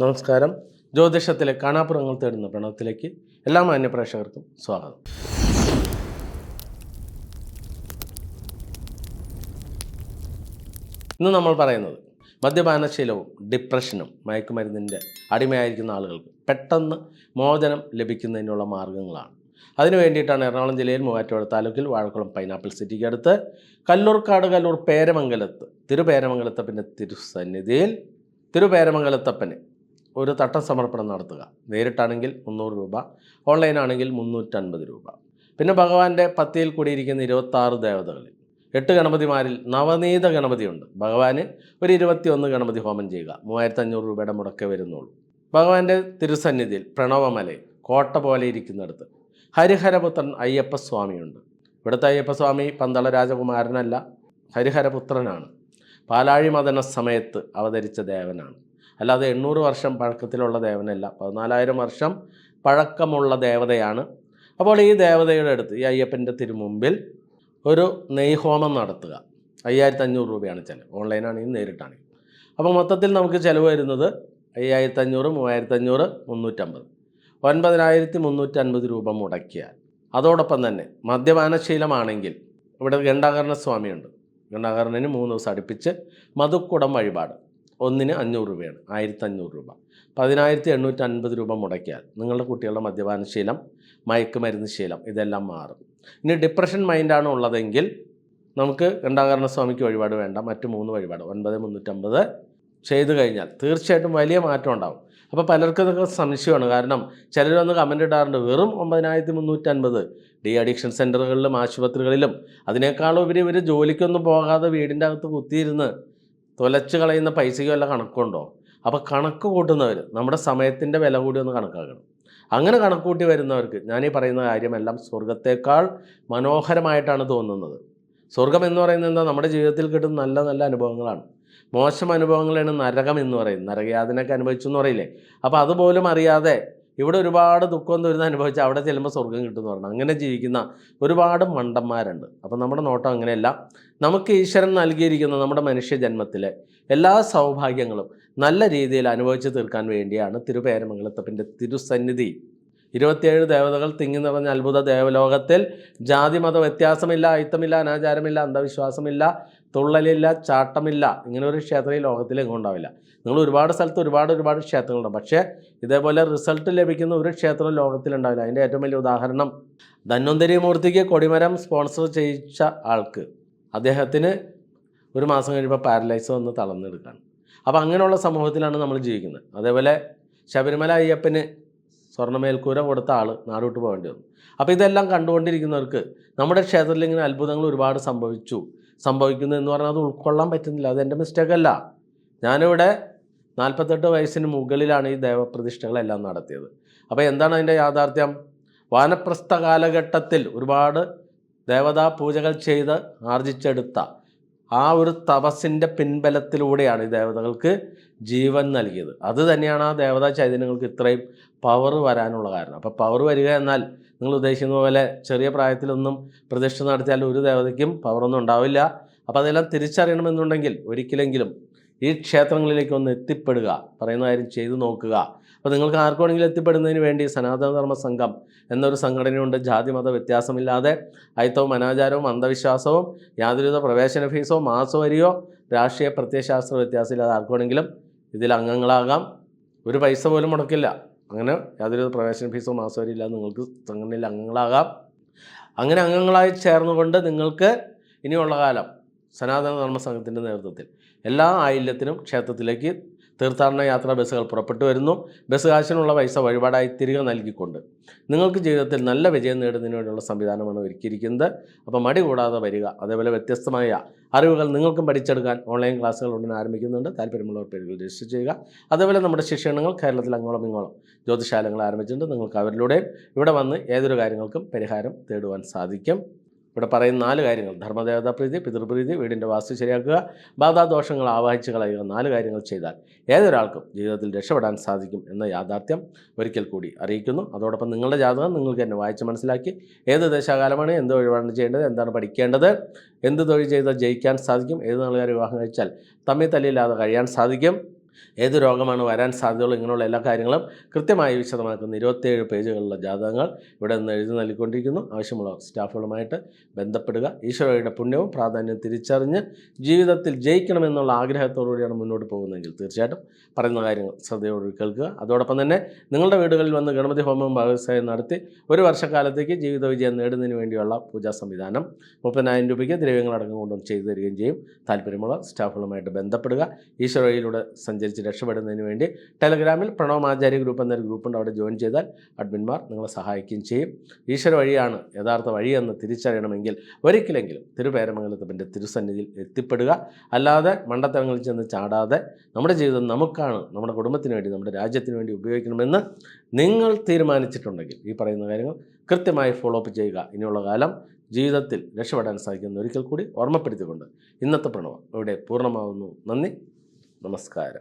നമസ്കാരം. ജ്യോതിഷത്തിലെ കാണാപ്പുറങ്ങൾ തേടുന്ന പ്രണവത്തിലേക്ക് എല്ലാ മാന്യപ്രേക്ഷകർക്കും സ്വാഗതം. ഇന്ന് നമ്മൾ പറയുന്നത് മദ്യപാനശീലവും ഡിപ്രഷനും മയക്കുമരുന്നിന്റെ അടിമയായിരിക്കുന്ന ആളുകൾക്ക് പെട്ടെന്ന് മോചനം ലഭിക്കുന്നതിനുള്ള മാർഗങ്ങളാണ്. അതിനു വേണ്ടിയിട്ടാണ് എറണാകുളം ജില്ലയിൽ മൂവാറ്റുപുഴ താലൂക്കിൽ വാഴക്കുളം പൈനാപ്പിൾ സിറ്റിക്ക് അടുത്ത് കല്ലൂർക്കാട് കല്ലൂർ പേരമംഗലത്ത് തിരുപേരമംഗലത്തപ്പന്റെ തിരുസന്നിധിയിൽ തിരുപേരമംഗലത്തപ്പന് ഒരു തട്ട സമർപ്പണം നടത്തുക. നേരിട്ടാണെങ്കിൽ മുന്നൂറ് രൂപ ഓൺലൈനാണെങ്കിൽ മുന്നൂറ്റൻപത് രൂപ. പിന്നെ ഭഗവാന്റെ പത്തിയിൽ കൂടിയിരിക്കുന്ന ഇരുപത്താറ് ദേവതകളിൽ എട്ട് ഗണപതിമാരിൽ നവനീത ഗണപതിയുണ്ട്. ഭഗവാന് ഒരു ഇരുപത്തിയൊന്ന് ഗണപതി ഹോമം ചെയ്യുക. മൂവായിരത്തി അഞ്ഞൂറ് രൂപയുടെ മുടക്കേ വരുന്നുള്ളൂ. ഭഗവാന്റെ തിരുസന്നിധിയിൽ പ്രണവമലയിൽ കോട്ട പോലെ ഇരിക്കുന്നിടത്ത് ഹരിഹരപുത്രൻ അയ്യപ്പസ്വാമിയുണ്ട്. ഇവിടുത്തെ അയ്യപ്പസ്വാമി പന്തള രാജകുമാരനല്ല ഹരിഹരപുത്രനാണ്. പാലാഴി മദന സമയത്ത് അവതരിച്ച ദേവനാണ്. അല്ലാതെ എണ്ണൂറ് വർഷം പഴക്കത്തിലുള്ള ദേവനല്ല പതിനാലായിരം വർഷം പഴക്കമുള്ള ദേവതയാണ്. അപ്പോൾ ഈ ദേവതയുടെ അടുത്ത് ഈ അയ്യപ്പന്റെ തിരുമുമ്പിൽ ഒരു നെയ്ഹോമം നടത്തുക. അയ്യായിരത്തി അഞ്ഞൂറ് രൂപയാണ് ചിലവ്. ഓൺലൈനാണെങ്കിൽ നേരിട്ടാണെങ്കിൽ അപ്പോൾ മൊത്തത്തിൽ നമുക്ക് ചിലവ് വരുന്നത് അയ്യായിരത്തി അഞ്ഞൂറ് മൂവായിരത്തി അഞ്ഞൂറ് മുന്നൂറ്റമ്പത്. ഒൻപതിനായിരത്തി മുന്നൂറ്റൻപത് രൂപ മുടക്കിയാൽ. അതോടൊപ്പം തന്നെ മദ്യപാനശീലമാണെങ്കിൽ ഇവിടെ ഗണ്ടാകരണ സ്വാമിയുണ്ട്. ഗണ്ടാകരണന് മൂന്ന് ദിവസം അടുപ്പിച്ച് മധുക്കുടം വഴിപാട്. ഒന്നിന് അഞ്ഞൂറ് രൂപയാണ് ആയിരത്തി അഞ്ഞൂറ് രൂപ. പതിനായിരത്തി എണ്ണൂറ്റി അൻപത് രൂപ മുടക്കിയാൽ നിങ്ങളുടെ കുട്ടികളുടെ മദ്യപാനശീലം മയക്കുമരുന്ന് ശീലം ഇതെല്ലാം മാറും. ഇനി ഡിപ്രഷൻ മൈൻഡാണ് ഉള്ളതെങ്കിൽ നമുക്ക് ഗണ്ടാകരണ സ്വാമിക്ക് വഴിപാട് വേണ്ട മറ്റ് മൂന്ന് വഴിപാട് ഒൻപത് മുന്നൂറ്റമ്പത് ചെയ്തു കഴിഞ്ഞാൽ തീർച്ചയായിട്ടും വലിയ മാറ്റം ഉണ്ടാവും. അപ്പോൾ പലർക്കും ഇതൊക്കെ സംശയമാണ്. കാരണം ചിലർ വന്ന് കമന്റ് ഇടാറുണ്ട് വെറും ഒമ്പതിനായിരത്തി മുന്നൂറ്റൻപത് ഡി അഡിക്ഷൻ സെന്ററുകളിലും ആശുപത്രികളിലും അതിനേക്കാളും ഉപരി ഇവർ ജോലിക്കൊന്നും പോകാതെ വീടിന്റെ അകത്ത് കുത്തിയിരുന്ന് തുലച്ച് കളയുന്ന പൈസയ്ക്ക് വല്ല കണക്കുണ്ടോ? അപ്പോൾ കണക്ക് കൂട്ടുന്നവർ നമ്മുടെ സമയത്തിന്റെ വില കൂടി ഒന്ന് കണക്കാക്കണം. അങ്ങനെ കണക്ക് കൂട്ടി വരുന്നവർക്ക് ഞാനീ പറയുന്ന കാര്യമെല്ലാം സ്വർഗത്തേക്കാൾ മനോഹരമായിട്ടാണ് തോന്നുന്നത്. സ്വർഗം എന്ന് പറയുന്നത് എന്താ? നമ്മുടെ ജീവിതത്തിൽ കിട്ടുന്ന നല്ല നല്ല അനുഭവങ്ങളാണ്. മോശം അനുഭവങ്ങളാണ് നരകം എന്ന് പറയുന്നത്. നരകയാതനൊക്കെ അനുഭവിച്ചു എന്ന് പറയില്ലേ? അപ്പോൾ അതുപോലും അറിയാതെ ഇവിടെ ഒരുപാട് ദുഃഖം ദുരിതം അനുഭവിച്ച് അവിടെ ചെല്ലുമ്പോൾ സ്വർഗം കിട്ടുമെന്ന് പറഞ്ഞു. അങ്ങനെ ജീവിക്കുന്ന ഒരുപാട് മണ്ടന്മാരുണ്ട്. അപ്പോൾ നമ്മുടെ നോട്ടം അങ്ങനെയല്ല. നമുക്ക് ഈശ്വരൻ നൽകിയിരിക്കുന്ന നമ്മുടെ മനുഷ്യ ജന്മത്തിലെ എല്ലാ സൗഭാഗ്യങ്ങളും നല്ല രീതിയിൽ അനുഭവിച്ചു തീർക്കാൻ വേണ്ടിയാണ് തിരുപേരമംഗലത്തപ്പന്റെ തിരുസന്നിധി. ഇരുപത്തിയേഴ് ദേവതകൾ തിങ്ങി നിറഞ്ഞ അത്ഭുത ദേവലോകത്തിൽ ജാതി മത വ്യത്യാസമില്ല അയിത്തമില്ല അനാചാരമില്ല അന്ധവിശ്വാസമില്ല തുള്ളലില്ല ചാട്ടമില്ല ഇങ്ങനെ ഒരു ക്ഷേത്രം ഈ ലോകത്തിൽ ഉണ്ടാവില്ല. നിങ്ങൾ ഒരുപാട് സ്ഥലത്ത് ഒരുപാട് ഒരുപാട് ക്ഷേത്രങ്ങളുണ്ട്. പക്ഷേ ഇതേപോലെ റിസൾട്ട് ലഭിക്കുന്ന ഒരു ക്ഷേത്രം ലോകത്തിലുണ്ടാവില്ല. അതിന്റെ ഏറ്റവും വലിയ ഉദാഹരണം ധന്വന്തരി മൂർത്തിക്ക് കൊടിമരം സ്പോൺസർ ചെയ്യിച്ച ആൾക്ക്. അദ്ദേഹത്തിന് ഒരു മാസം കഴിയുമ്പോൾ പാരലൈസ് വന്ന് തളർന്നെടുക്കുകയാണ് അപ്പോൾ അങ്ങനെയുള്ള സമൂഹത്തിലാണ് നമ്മൾ ജീവിക്കുന്നത്. അതേപോലെ ശബരിമല അയ്യപ്പന് സ്വർണമേൽക്കൂര കൊടുത്ത ആൾ നാടോട്ട് പോകേണ്ടി വന്നു. അപ്പോൾ ഇതെല്ലാം കണ്ടുകൊണ്ടിരിക്കുന്നവർക്ക് നമ്മുടെ ക്ഷേത്രത്തിൽ ഇങ്ങനെ അത്ഭുതങ്ങൾ ഒരുപാട് സംഭവിച്ചു. സംഭവിക്കുന്നു എന്ന് പറഞ്ഞാൽ അത് ഉൾക്കൊള്ളാൻ പറ്റുന്നില്ല. അത് എന്റെ മിസ്റ്റേക്ക് അല്ല. ഞാനിവിടെ നാൽപ്പത്തെട്ട് വയസ്സിന് മുകളിലാണ് ഈ ദേവപ്രതിഷ്ഠകളെല്ലാം നടത്തിയത്. അപ്പോൾ എന്താണ് അതിന്റെ യാഥാർത്ഥ്യം? വാനപ്രസ്ഥ കാലഘട്ടത്തിൽ ഒരുപാട് ദേവതാ പൂജകൾ ചെയ്ത് ആർജിച്ചെടുത്ത ആ ഒരു തപസ്സിന്റെ പിൻബലത്തിലൂടെയാണ് ഈ ദേവതകൾക്ക് ജീവൻ നൽകിയത്. അത് തന്നെയാണ് ആ ദേവതാ ചൈതന്യങ്ങൾക്ക് ഇത്രയും പവർ വരാനുള്ള കാരണം. അപ്പോൾ പവർ വരിക എന്നാൽ നിങ്ങൾ ഉദ്ദേശിക്കുന്ന പോലെ ചെറിയ പ്രായത്തിലൊന്നും പ്രതിഷ്ഠ നടത്തിയാൽ ഒരു ദേവതയ്ക്കും പവറൊന്നും ഉണ്ടാവില്ല. അപ്പോൾ അതെല്ലാം തിരിച്ചറിയണമെന്നുണ്ടെങ്കിൽ ഒരിക്കലെങ്കിലും ഈ ക്ഷേത്രങ്ങളിലേക്ക് ഒന്ന് എത്തിപ്പെടുക. പറയുന്ന കാര്യം ചെയ്തു നോക്കുക. അപ്പോൾ നിങ്ങൾക്ക് ആർക്കുവാണെങ്കിലും എത്തിപ്പെടുന്നതിന് വേണ്ടി സനാതനധർമ്മ സംഘം എന്നൊരു സംഘടനയുണ്ട്. ജാതി മത വ്യത്യാസമില്ലാതെ അയിത്തവും അനാചാരവും അന്ധവിശ്വാസവും യാതൊരുവിധ പ്രവേശന ഫീസോ മാസോ മാസവരിയോ രാഷ്ട്രീയ പ്രത്യയശാസ്ത്ര വ്യത്യാസമില്ലാതെ ആർക്കുവാണെങ്കിലും ഇതിൽ അംഗങ്ങളാകാം. ഒരു പൈസ പോലും മുടക്കില്ല. അങ്ങനെ യാതൊരു പ്രവേശന ഫീസോ മാസവരി ഇല്ലാതെ നിങ്ങൾക്ക് സംഘടനയിൽ അംഗങ്ങളാകാം. അങ്ങനെ അംഗങ്ങളായി ചേർന്നുകൊണ്ട് നിങ്ങൾക്ക് ഇനിയുള്ള കാലം സനാതന ധർമ്മ സംഘത്തിന്റെ നേതൃത്വത്തിൽ. എല്ലാ ആയില്യത്തിനും ക്ഷേത്രത്തിലേക്ക് തീർത്ഥാടന യാത്രാ ബസ്സുകൾ പുറപ്പെട്ടു വരുന്നു. ബസ് കാശിനുള്ള പൈസ വഴിപാടായി തിരികെ നൽകിക്കൊണ്ട് നിങ്ങൾക്ക് ജീവിതത്തിൽ നല്ല വിജയം നേടുന്നതിന് വേണ്ടിയുള്ള സംവിധാനമാണ് ഒരുക്കിയിരിക്കുന്നത്. അപ്പോൾ മടി കൂടാതെ വരിക. അതേപോലെ വ്യത്യസ്തമായ അറിവുകൾ നിങ്ങൾക്കും പഠിച്ചെടുക്കാൻ ഓൺലൈൻ ക്ലാസ്സുകൾ ഉടനെ ആരംഭിക്കുന്നുണ്ട്. താല്പര്യമുള്ളവർ പേരുകൾ രജിസ്റ്റർ ചെയ്യുക. അതേപോലെ നമ്മുടെ ശിക്ഷണങ്ങൾ കേരളത്തിൽ അങ്ങോളം ഇങ്ങോളം ജ്യോതിശാലങ്ങൾ ആരംഭിച്ചിട്ടുണ്ട്. നിങ്ങൾക്ക് അവരിലൂടെയും ഇവിടെ വന്ന് ഏതൊരു കാര്യങ്ങൾക്കും പരിഹാരം തേടുവാൻ സാധിക്കും. ഇവിടെ പറയുന്ന നാല് കാര്യങ്ങൾ. ധർമ്മദേവതാ പ്രീതി പിതൃപ്രീതി വീടിന്റെ വാസ്തു ശരിയാക്കുക ബാധാദോഷങ്ങൾ ആവാഹിച്ച് കളയുക നാല് കാര്യങ്ങൾ ചെയ്താൽ ഏതൊരാൾക്കും ജീവിതത്തിൽ രക്ഷപ്പെടാൻ സാധിക്കും എന്ന യാഥാർത്ഥ്യം ഒരിക്കൽ കൂടി അറിയിക്കുന്നു. അതോടൊപ്പം നിങ്ങളുടെ ജാതകം നിങ്ങൾക്ക് തന്നെ വായിച്ച് മനസ്സിലാക്കി ഏത് ദശാകാലമാണ് എന്ത് വഴിപാടാണ് ചെയ്യേണ്ടത് എന്താണ് പഠിക്കേണ്ടത് എന്ത് തൊഴിൽ ചെയ്താൽ ജയിക്കാൻ സാധിക്കും ഏത് നാളുകാർ വിവാഹം കഴിച്ചാൽ തമ്മിൽ തല്ലില്ലാതെ കഴിയാൻ സാധിക്കും. ഏത് രോഗമാണ് വരാൻ സാധ്യതയുള്ള ഇങ്ങനെയുള്ള എല്ലാ കാര്യങ്ങളും കൃത്യമായി വിശദമാക്കുന്ന ഇരുപത്തേഴ് പേജുകളുള്ള ജാതകങ്ങൾ ഇവിടെ നിന്ന് എഴുതി നൽകിക്കൊണ്ടിരിക്കുന്നു. ആവശ്യമുള്ള സ്റ്റാഫുകളുമായിട്ട് ബന്ധപ്പെടുക. ഈശ്വരയുടെ പുണ്യവും പ്രാധാന്യവും തിരിച്ചറിഞ്ഞ് ജീവിതത്തിൽ ജയിക്കണമെന്നുള്ള ആഗ്രഹത്തോടുകൂടിയാണ് മുന്നോട്ട് പോകുന്നതെങ്കിൽ തീർച്ചയായിട്ടും പറയുന്ന കാര്യങ്ങൾ ശ്രദ്ധയോട് കേൾക്കുക. അതോടൊപ്പം തന്നെ നിങ്ങളുടെ വീടുകളിൽ വന്ന് ഗണപതി ഹോമം ഭാഗസ്വയം നടത്തി ഒരു വർഷക്കാലത്തേക്ക് ജീവിത വിജയം നേടുന്നതിന് വേണ്ടിയുള്ള പൂജാ സംവിധാനം മുപ്പതിനായിരം രൂപയ്ക്ക് ദ്രവ്യങ്ങളടക്കം കൊണ്ടുവന്ന് ചെയ്തു തരികയും ചെയ്യും. താല്പര്യമുള്ള സ്റ്റാഫുകളുമായിട്ട് ബന്ധപ്പെടുക. ഈശ്വരയിലൂടെ വഴിയിലൂടെ സഞ്ചരിച്ച് രക്ഷപ്പെടുന്നതിന് വേണ്ടി ടെലഗ്രാമിൽ പ്രണവമാചാര്യ ഗ്രൂപ്പ് എന്നൊരു ഗ്രൂപ്പുണ്ട് അവിടെ ജോയിൻ ചെയ്താൽ അഡ്മിൻമാർ നിങ്ങളെ സഹായിക്കുകയും ചെയ്യും. ഈശ്വര വഴിയാണ് യഥാർത്ഥ വഴിയെന്ന് തിരിച്ചറിയണമെങ്കിൽ ഒരിക്കലെങ്കിലും തിരുപേരമംഗലത്തിന്റെ തിരുസന്നിധിയിൽ എത്തിപ്പെടുക. അല്ലാതെ മണ്ടത്തരങ്ങളിൽ ചെന്ന് ചാടാതെ നമ്മുടെ ജീവിതം നമുക്കാണ് നമ്മുടെ കുടുംബത്തിന് വേണ്ടി നമ്മുടെ രാജ്യത്തിന് വേണ്ടി ഉപയോഗിക്കണമെന്ന് നിങ്ങൾ തീരുമാനിച്ചിട്ടുണ്ടെങ്കിൽ ഈ പറയുന്ന കാര്യങ്ങൾ കൃത്യമായി ഫോളോ അപ്പ് ചെയ്യുക. ഇനിയുള്ള കാലം ജീവിതത്തിൽ രക്ഷപ്പെടാൻ സാധിക്കുന്ന ഒരിക്കൽ കൂടി ഓർമ്മപ്പെടുത്തിക്കൊണ്ട് ഇന്നത്തെ പ്രണവം ഇവിടെ പൂർണമാവുന്നു. നന്ദി നമസ്കാരം.